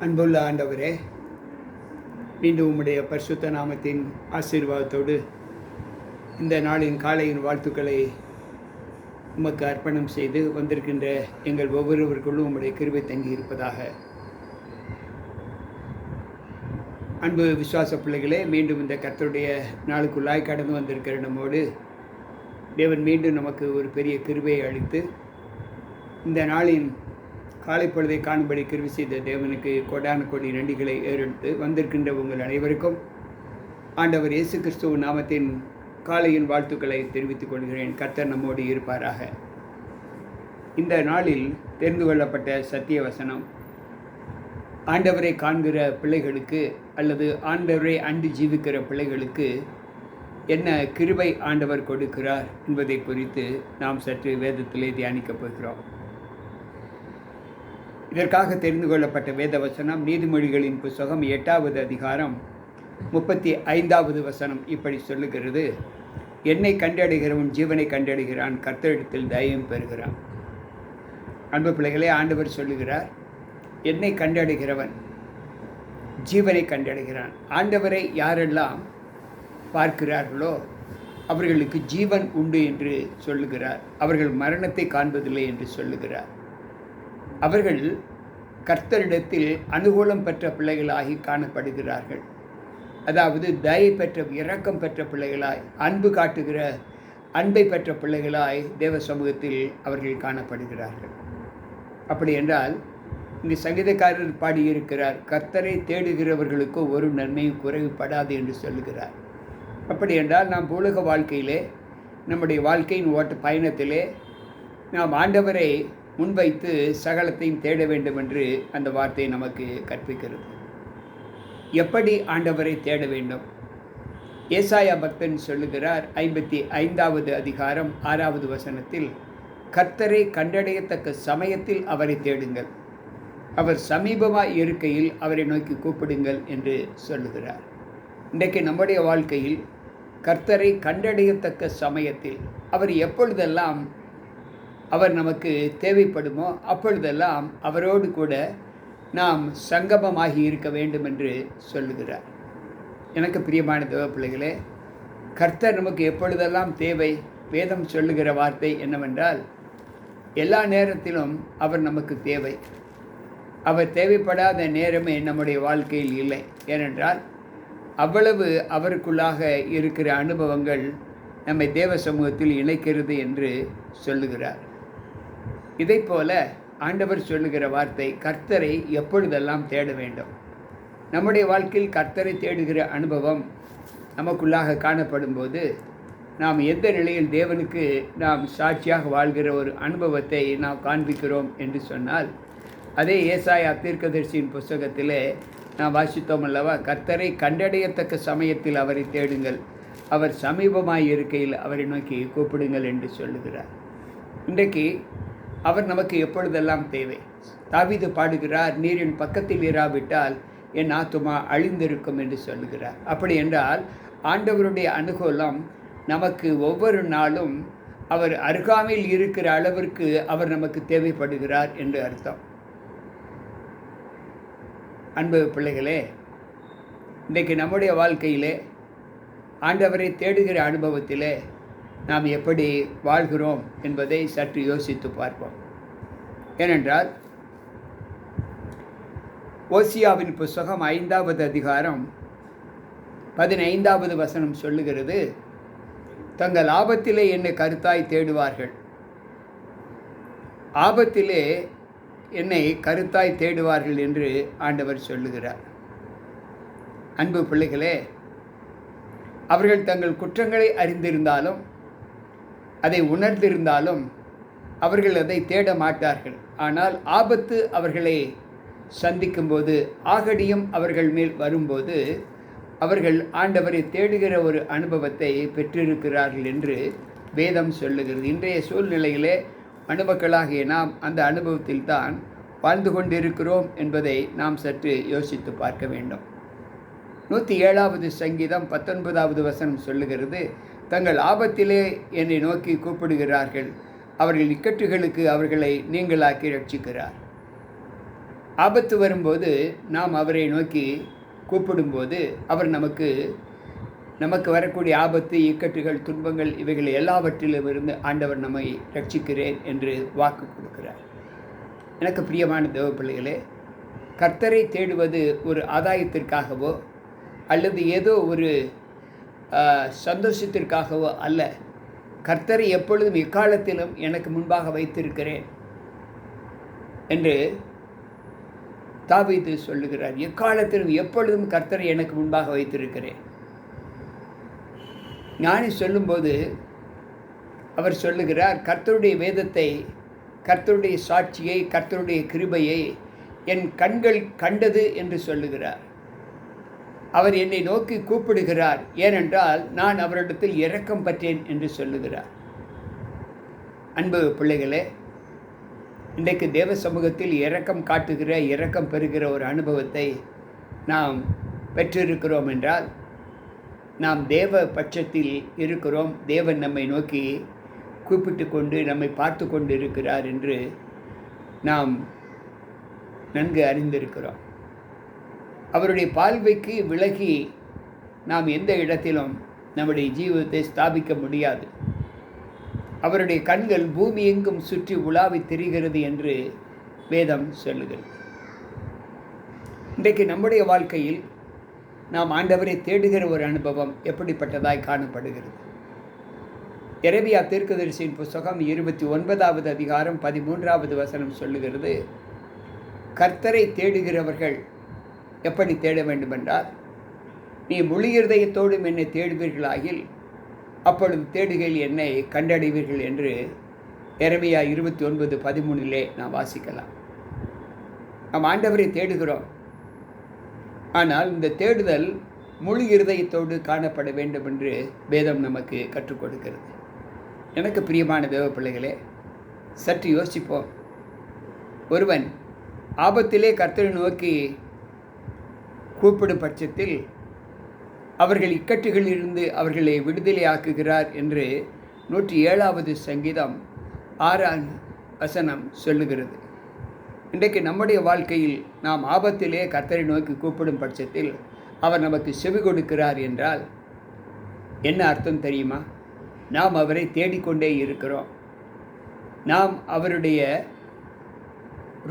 அன்புள்ள ஆண்டவரே மீண்டும் உம்முடைய பரிசுத்த நாமத்தின் ஆசீர்வாதத்தோடு இந்த நாளின் காலையின் வாழ்த்துக்களை உமக்கு அர்ப்பணம் செய்து வந்திருக்கின்ற எங்கள் ஒவ்வொருவருக்குள்ளும் உம்முடைய கிருபை தங்கி இருப்பதாக. அன்பு விசுவாச பிள்ளைகளே மீண்டும் இந்த கர்த்தருடைய நாளுக்குள்ளாய் கடந்து வந்திருக்கிற நம்மோடு தேவன் மீண்டும் நமக்கு ஒரு பெரிய கிருபையை அளித்து இந்த நாளின் காலை பொழுதை காணும்படி கிருவி செய்த தேவனுக்கு கொடான கொடி நன்றிகளை ஏறெடுத்து வந்திருக்கின்ற உங்கள் அனைவருக்கும் ஆண்டவர் இயேசு கிறிஸ்துவ நாமத்தின் காலையின் வாழ்த்துக்களை தெரிவித்துக் கொள்கிறேன். கர்த்தர் நம்மோடு இருப்பாராக. இந்த நாளில் தெரிந்து கொள்ளப்பட்ட சத்திய வசனம் ஆண்டவரை காண்கிற பிள்ளைகளுக்கு அல்லது ஆண்டவரை அண்டு ஜீவிக்கிற பிள்ளைகளுக்கு என்ன கிருபை ஆண்டவர் கொடுக்கிறார் என்பதை குறித்து நாம் சற்று வேதத்திலே தியானிக்கப் போகிறோம். இதற்காக தெரிந்து கொள்ளப்பட்ட வேத வசனம் நீதிமொழிகளின் புஸ்தகம் எட்டாவது அதிகாரம் முப்பத்தி ஐந்தாவது வசனம் இப்படி சொல்லுகிறது. என்னை கண்டடைகிறவன் ஜீவனை கண்டடைகிறான் கர்த்தரிடத்தில் தைரியம் பெறுகிறான். அன்பு பிள்ளைகளே ஆண்டவர் சொல்லுகிறார் என்னை கண்டடைகிறவன் ஜீவனை கண்டடைகிறான். ஆண்டவரை யாரெல்லாம் பார்க்கிறார்களோ அவர்களுக்கு ஜீவன் உண்டு என்று சொல்லுகிறார். அவர்கள் மரணத்தை காண்பதில்லை என்று சொல்லுகிறார். அவர்கள் கர்த்தரிடத்தில் அனுகூலம் பெற்ற பிள்ளைகளாகி காணப்படுகிறார்கள். அதாவது தயை பெற்ற இரக்கம் பெற்ற பிள்ளைகளாய் அன்பு காட்டுகிற அன்பை பெற்ற பிள்ளைகளாய் தேவ சமூகத்தில் அவர்கள் காணப்படுகிறார்கள். அப்படி என்றால் இங்கு சங்கீதக்காரர் பாடியிருக்கிறார் கர்த்தரை தேடுகிறவர்களுக்கு ஒரு நன்மையும் குறைவுபடாது என்று சொல்லுகிறார். அப்படி என்றால் நாம் உலக வாழ்க்கையிலே நம்முடைய வாழ்க்கையின் ஓட்ட பயணத்திலே நாம் ஆண்டவரை முன்வைத்து சகலத்தையும் தேட வேண்டும் என்று அந்த வார்த்தை நமக்கு கற்பிக்கிறது. எப்படி ஆண்டவரை தேட வேண்டும்? ஏசாயா பக்தன் சொல்லுகிறார் ஐம்பத்தி ஐந்தாவது அதிகாரம் ஆறாவது வசனத்தில் கர்த்தரை கண்டடையத்தக்க சமயத்தில் அவரை தேடுங்கள். அவர் சமீபமாக இருக்கையில் அவரை நோக்கி கூப்பிடுங்கள் என்று சொல்லுகிறார். இன்றைக்கு நம்முடைய வாழ்க்கையில் கர்த்தரை கண்டடையத்தக்க சமயத்தில் அவர் எப்பொழுதெல்லாம் அவர் நமக்கு தேவைப்படுமோ அப்பொழுதெல்லாம் அவரோடு கூட நாம் சங்கமமாகி இருக்க வேண்டும் என்று சொல்லுகிறார். எனக்கு பிரியமான தேவ பிள்ளைகளே கர்த்தர் நமக்கு எப்பொழுதெல்லாம் தேவை வேதம் சொல்லுகிற வார்த்தை என்னவென்றால் எல்லா நேரத்திலும் அவர் நமக்கு தேவை. அவர் தேவைப்படாத நேரமே நம்முடைய வாழ்க்கையில் இல்லை. ஏனென்றால் அவ்வளவு அவருக்குள்ளாக இருக்கிற அனுபவங்கள் நம்மை தேவ சமூகத்தில் இணைக்கிறது என்று சொல்லுகிறார். இதை போல ஆண்டவர் சொல்லுகிற வார்த்தை கர்த்தரை எப்பொழுதெல்லாம் தேட வேண்டும்? நம்முடைய வாழ்க்கையில் கர்த்தரை தேடுகிற அனுபவம் நமக்குள்ளாக காணப்படும் போது நாம் எந்த நிலையில் தேவனுக்கு நாம் சாட்சியாக வாழ்கிற ஒரு அனுபவத்தை நாம் காண்பிக்கிறோம் என்று சொன்னால் அதே ஏசாய தீர்க்கதரிசியின் புஸ்தகத்திலே நாம் வாசித்தோம் அல்லவா கர்த்தரை கண்டடையத்தக்க சமயத்தில் அவரை தேடுங்கள் அவர் சமீபமாய் இருக்கையில் அவரை நோக்கி கூப்பிடுங்கள் என்று சொல்லுகிறார். இன்றைக்கு அவர் நமக்கு எப்பொழுதெல்லாம் தேவை? தாவிது பாடுகிறார் நீரின் பக்கத்தில் இராவிட்டால் என் ஆத்துமா அழிந்திருக்கும் என்று சொல்லுகிறார். அப்படி என்றால் ஆண்டவருடைய அனுகூலம் நமக்கு ஒவ்வொரு நாளும் அவர் அருகாமையில் இருக்கிற அளவிற்கு அவர் நமக்கு தேவைப்படுகிறார் என்று அர்த்தம். அன்பு பிள்ளைகளே இன்றைக்கு நம்முடைய வாழ்க்கையிலே ஆண்டவரை தேடுகிற அனுபவத்திலே நாம் எப்படி வாழ்கிறோம் என்பதை சற்று யோசித்து பார்ப்போம். ஏனென்றால் ஓசியாவின் புஸ்தகம் ஐந்தாவது அதிகாரம் பதினைந்தாவது வசனம் சொல்லுகிறது தங்கள் ஆபத்திலே என்னை கருத்தாய் தேடுவார்கள். ஆபத்திலே என்னை கருத்தாய் தேடுவார்கள் என்று ஆண்டவர் சொல்லுகிறார். அன்பு பிள்ளைகளே அவர்கள் தங்கள் குற்றங்களை அறிந்திருந்தாலும் அதை உணர்ந்திருந்தாலும் அவர்கள் அதை தேட மாட்டார்கள். ஆனால் ஆபத்து அவர்களை சந்திக்கும்போது ஆகடியும் அவர்கள் மேல் வரும்போது அவர்கள் ஆண்டவரை தேடுகிற ஒரு அனுபவத்தை பெற்றிருக்கிறார்கள் என்று வேதம் சொல்லுகிறது. இன்றைய சூழ்நிலையிலே மனுமக்களாகிய நாம் அந்த அனுபவத்தில் தான் வாழ்ந்து கொண்டிருக்கிறோம் என்பதை நாம் சற்று யோசித்து பார்க்க வேண்டும். நூற்றி ஏழாவது சங்கீதம் பத்தொன்பதாவது வசனம் சொல்லுகிறது தங்கள் ஆபத்திலே என்னை நோக்கி கூப்பிடுகிறார்கள். அவர்கள் இக்கட்டுகளுக்கு அவர்களை நீங்களாக்கி ரட்சிக்கிறார். ஆபத்து வரும்போது நாம் அவரை நோக்கி கூப்பிடும்போது அவர் நமக்கு நமக்கு வரக்கூடிய ஆபத்து இக்கட்டுகள் துன்பங்கள் இவைகள் எல்லாவற்றிலும் இருந்து ஆண்டவர் நம்மை ரட்சிக்கிறேன் என்று வாக்கு கொடுக்கிறார். எனக்கு பிரியமான தேவ பிள்ளைகளே கர்த்தரை தேடுவது ஒரு ஆதாயத்திற்காகவோ அல்லது ஏதோ ஒரு சந்தோஷத்திற்காகவோ அல்ல. கர்த்தரை எப்பொழுதும் எக்காலத்திலும் எனக்கு முன்பாக வைத்திருக்கிறேன் என்று தாவீது சொல்லுகிறார். எக்காலத்திலும் எப்பொழுதும் கர்த்தரை எனக்கு முன்பாக வைத்திருக்கிறேன். ஞானி சொல்லும்போது அவர் சொல்லுகிறார் கர்த்தருடைய வேதத்தை கர்த்தருடைய சாட்சியை கர்த்தருடைய கிருபையை என் கண்கள் கண்டது என்று சொல்லுகிறார். அவர் என்னை நோக்கி கூப்பிடுகிறார். ஏனென்றால் நான் அவரிடத்தில் இரக்கம் பற்றேன் என்று சொல்லுகிறார். அன்பு பிள்ளைகளே இன்றைக்கு தேவ சமூகத்தில் இரக்கம் காட்டுகிற இரக்கம் பெறுகிற ஒரு அனுபவத்தை நாம் பெற்றிருக்கிறோம் என்றால் நாம் தேவ பட்சத்தில் இருக்கிறோம். தேவன் நம்மை நோக்கி கூப்பிட்டு கொண்டு நம்மை பார்த்து கொண்டு இருக்கிறார் என்று நாம் நன்கு அறிந்திருக்கிறோம். அவருடைய பார்வைக்கு விலகி நாம் எந்த இடத்திலும் நம்முடைய ஜீவத்தை ஸ்தாபிக்க முடியாது. அவருடைய கண்கள் பூமி எங்கும் சுற்றி உலாவி திரிகிறது என்று வேதம் சொல்லுகிறது. இன்றைக்கு நம்முடைய வாழ்க்கையில் நாம் ஆண்டவரை தேடுகிற ஒரு அனுபவம் எப்படிப்பட்டதாய் காணப்படுகிறது. எரபியா தீர்க்கதரிசியின் புஸ்தகம் இருபத்தி ஒன்பதாவது அதிகாரம் பதிமூன்றாவது வசனம் சொல்லுகிறது கர்த்தரை தேடுகிறவர்கள் எப்படி தேட வேண்டுமென்றால் நீ முழு இருதயத்தோடும் என்னை தேடுவீர்களாகில் அப்பொழுது தேடுகையில் என்னை கண்டடைவீர்கள் என்று இறமையா இருபத்தி ஒன்பது பதிமூணிலே நாம் வாசிக்கலாம். நாம் ஆண்டவரை தேடுகிறோம். ஆனால் இந்த தேடுதல் முழு இருதயத்தோடு காணப்பட வேண்டும் என்று வேதம் நமக்கு கற்றுக் கொடுக்கிறது. எனக்கு பிரியமான தேவ பிள்ளைகளே சற்று யோசிப்போம். ஒருவன் ஆபத்திலே கர்த்தரை நோக்கி கூப்பிடும் பட்சத்தில் அவர்கள் இக்கட்டுகளிலிருந்து அவர்களை விடுதலையாக்குகிறார் என்று நூற்றி ஏழாவது சங்கீதம் ஆறாம் வசனம் சொல்லுகிறது. இன்றைக்கு நம்முடைய வாழ்க்கையில் நாம் ஆபத்திலே கர்த்தரை நோக்கி கூப்பிடும் பட்சத்தில் அவர் நமக்கு செவி கொடுக்கிறார் என்றால் என்ன அர்த்தம் தெரியுமா? நாம் அவரை தேடிக்கொண்டே இருக்கிறோம். நாம் அவருடைய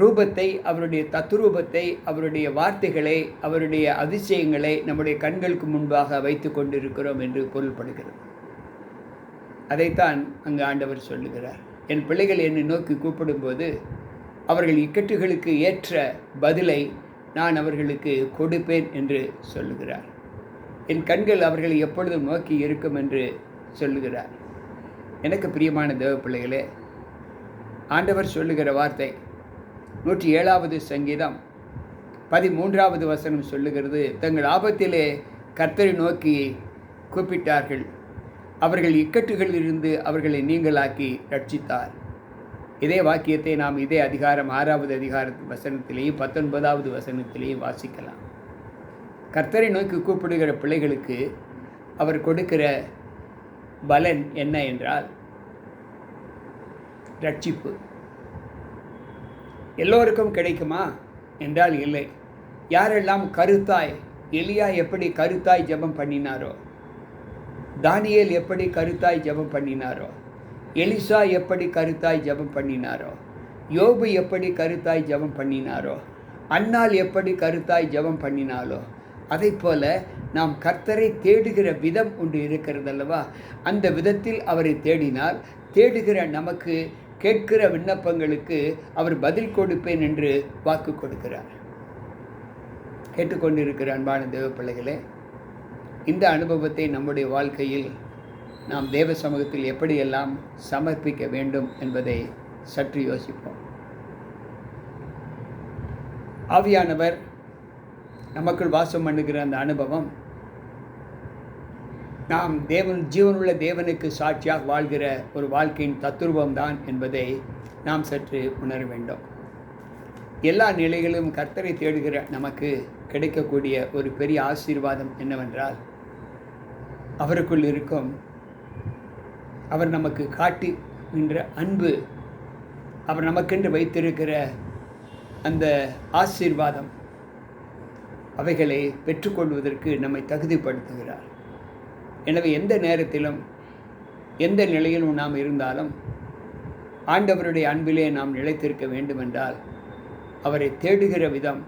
ரூபத்தை அவருடைய தத்ரூபத்தை அவருடைய வார்த்தைகளை அவருடைய அதிசயங்களை நம்முடைய கண்களுக்கு முன்பாக வைத்து கொண்டிருக்கிறோம் என்று பொருள்படுகிறது. அதைத்தான் அங்கு ஆண்டவர் சொல்லுகிறார். என் பிள்ளைகள் என்னை நோக்கி கூப்பிடும்போது அவர்கள் இக்கட்டுகளுக்கு ஏற்ற பதிலை நான் அவர்களுக்கு கொடுப்பேன் என்று சொல்லுகிறார். என் கண்கள் அவர்களை எப்பொழுதும் நோக்கி இருக்கும் என்று சொல்லுகிறார். எனக்கு பிரியமான தேவ பிள்ளைகளே ஆண்டவர் சொல்லுகிற வார்த்தை நூற்றி ஏழாவது சங்கீதம் பதிமூன்றாவது வசனம் சொல்லுகிறது தங்கள் ஆபத்திலே கர்த்தரை நோக்கி கூப்பிட்டார்கள். அவர்கள் இக்கட்டுகளிலிருந்து அவர்களை நீங்களாக்கி ரட்சித்தார் இதே வாக்கியத்தை நாம் இதே அதிகாரம் ஆறாவது அதிகார வசனத்திலேயும் பத்தொன்பதாவது வசனத்திலேயும் வாசிக்கலாம். கர்த்தரை நோக்கி கூப்பிடுகிற பிள்ளைகளுக்கு அவர் கொடுக்கிற பலன் என்ன என்றால் ரட்சிப்பு எல்லோருக்கும் கிடைக்குமா? என்றால் இல்லை. யாரெல்லாம் கருத்தாய் எலியா எப்படி கருத்தாய் ஜெபம் பண்ணினாரோ? தானியல் எப்படி கருத்தாய் ஜெபம் பண்ணினாரோ? எலிசா எப்படி கருத்தாய் ஜெபம் பண்ணினாரோ? யோபு எப்படி கருத்தாய் ஜெபம் பண்ணினாரோ? அன்னால் எப்படி கருத்தாய் ஜெபம் பண்ணினாலோ? அதை போல நாம் கர்த்தரை தேடுகிற விதம் ஒன்று இருக்கிறது அல்லவா அந்த விதத்தில் அவரை தேடினால் தேடுகிற நமக்கு கேட்கிற விண்ணப்பங்களுக்கு அவர் பதில் கொடுப்பேன் என்று வாக்கு கொடுக்கிறார். கேட்டுக்கொண்டிருக்கிற அன்பான தேவ பிள்ளைகளே இந்த அனுபவத்தை நம்முடைய வாழ்க்கையில் நாம் தேவ சமூகத்தில் எப்படியெல்லாம் சமர்ப்பிக்க வேண்டும் என்பதை சற்று யோசிப்போம். ஆவியானவர் நமக்குள் வாசம் பண்ணுகிற அந்த அனுபவம் நாம் தேவன் ஜீவனுள்ள தேவனுக்கு சாட்சியாக வாழ்கிற ஒரு வாழ்க்கையின் தத்துருவம்தான் என்பதை நாம் சற்று உணர வேண்டும். எல்லா நிலைகளிலும் கர்த்தரை தேடுகிற நமக்கு கிடைக்கக்கூடிய ஒரு பெரிய ஆசீர்வாதம் என்னவென்றால் அவருக்குள் இருக்கும் அவர் நமக்கு காட்டுகின்ற அன்பு அவர் நமக்கென்று வைத்திருக்கிற அந்த ஆசீர்வாதம் அவைகளை பெற்றுக்கொள்வதற்கு நம்மை தகுதிப்படுத்துகிறார். எனவே எந்த நேரத்திலும் எந்த நிலையிலும் நாம் இருந்தாலும் ஆண்டவருடைய அன்பிலே நாம் நிலைத்திருக்க வேண்டுமென்றால் அவரை தேடுகிற விதம்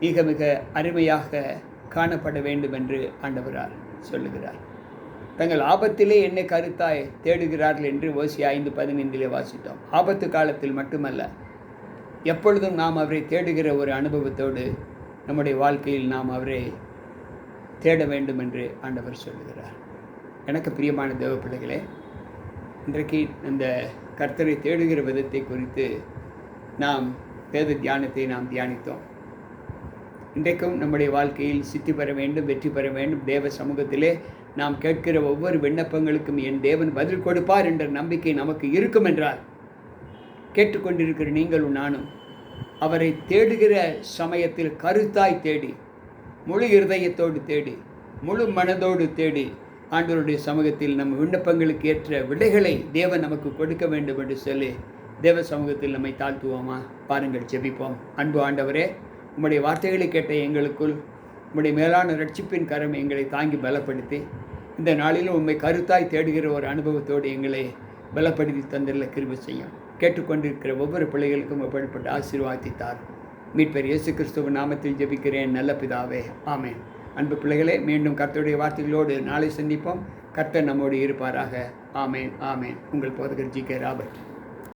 மிக மிக அருமையாக காணப்பட வேண்டும் என்று ஆண்டவரால் சொல்லுகிறார். தங்கள் ஆபத்திலே என்னை கருத்தாய் தேடுகிறார்கள் என்று ஓசி ஐந்து பதினைந்திலே வாசித்தோம். ஆபத்து காலத்தில் மட்டுமல்ல எப்பொழுதும் நாம் அவரை தேடுகிற ஒரு அனுபவத்தோடு நம்முடைய வாழ்க்கையில் நாம் அவரை தேட வேண்டும் என்று ஆண்டவர் சொல்லுகிறார். எனக்கு பிரியமான தேவ பிள்ளைகளே இன்றைக்கு அந்த கர்த்தரை தேடுகிற விதத்தை குறித்து நாம் வேத தியானத்தை நாம் தியானித்தோம். இன்றைக்கும் நம்முடைய வாழ்க்கையில் சித்தி பெற வேண்டும் வெற்றி பெற வேண்டும். தேவ சமூகத்திலே நாம் கேட்கிற ஒவ்வொரு விண்ணப்பங்களுக்கும் என் தேவன் பதில் கொடுப்பார் என்ற நம்பிக்கை நமக்கு இருக்கும் என்றால் கேட்டுக்கொண்டிருக்கிற நீங்களும் நானும் அவரை தேடுகிற சமயத்தில் கருத்தாய் தேடி முழு இருதயத்தோடு தேடி முழு மனதோடு தேடி. ஆண்டவருடைய சமூகத்தில் நம் விண்ணப்பங்களுக்கு ஏற்ற விடைகளை தேவன் நமக்கு கொடுக்க வேண்டும் என்று சொல்லி தேவ சமூகத்தில் நம்மை தாழ்த்துவோமா? பாருங்கள் ஜெபிப்போம். அன்பு ஆண்டவரே உம்முடைய வார்த்தைகளை கேட்ட எங்களுக்குள் உம்முடைய மேலான ரட்சிப்பின் கரம் எங்களை தாங்கி பலப்படுத்தி இந்த நாளிலும் உண்மை கருத்தாய் தேடுகிற ஒரு அனுபவத்தோடு எங்களை பலப்படுத்தி தந்திர கிருபி செய்யும். கேட்டுக்கொண்டிருக்கிற ஒவ்வொரு பிள்ளைகளுக்கும் அப்படிப்பட்ட ஆசீர்வாதித்தார். மீட்பர் இயேசு கிறிஸ்துவ நாமத்தில் ஜெபிக்கிறேன். நல்ல பிதாவே ஆமேன். அன்பு பிள்ளைகளே மீண்டும் கர்த்தருடைய வார்த்தைகளோடு நாளை சந்திப்போம். கர்த்தர் நம்மோடு இருப்பாராக. ஆமேன் ஆமேன். உங்கள் போதகர் ஜி கே ராபர்ட்.